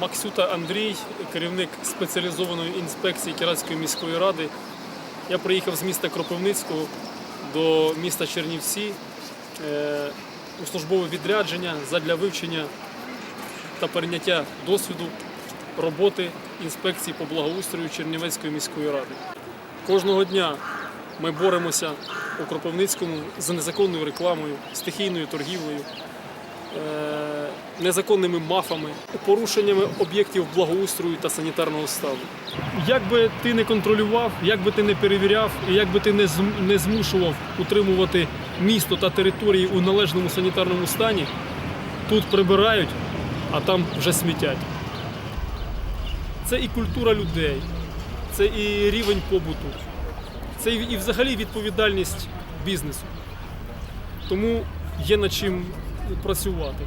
Максюта Андрій, керівник спеціалізованої інспекції Кіратської міської ради. Я приїхав з міста Кропивницького до міста Чернівці е, у службове відрядження задля вивчення та перейняття досвіду роботи інспекції по благоустрою Чернівецької міської ради. Кожного дня ми боремося у Кропивницькому з незаконною рекламою, стихійною торгівлею, е, незаконними мафами, порушеннями об'єктів благоустрою та санітарного стану. Як би ти не контролював, як би ти не перевіряв, і як би ти не змушував утримувати місто та території у належному санітарному стані, тут прибирають, а там вже смітять. Це і культура людей, це і рівень побуту, це і взагалі відповідальність бізнесу. Тому є над чим працювати.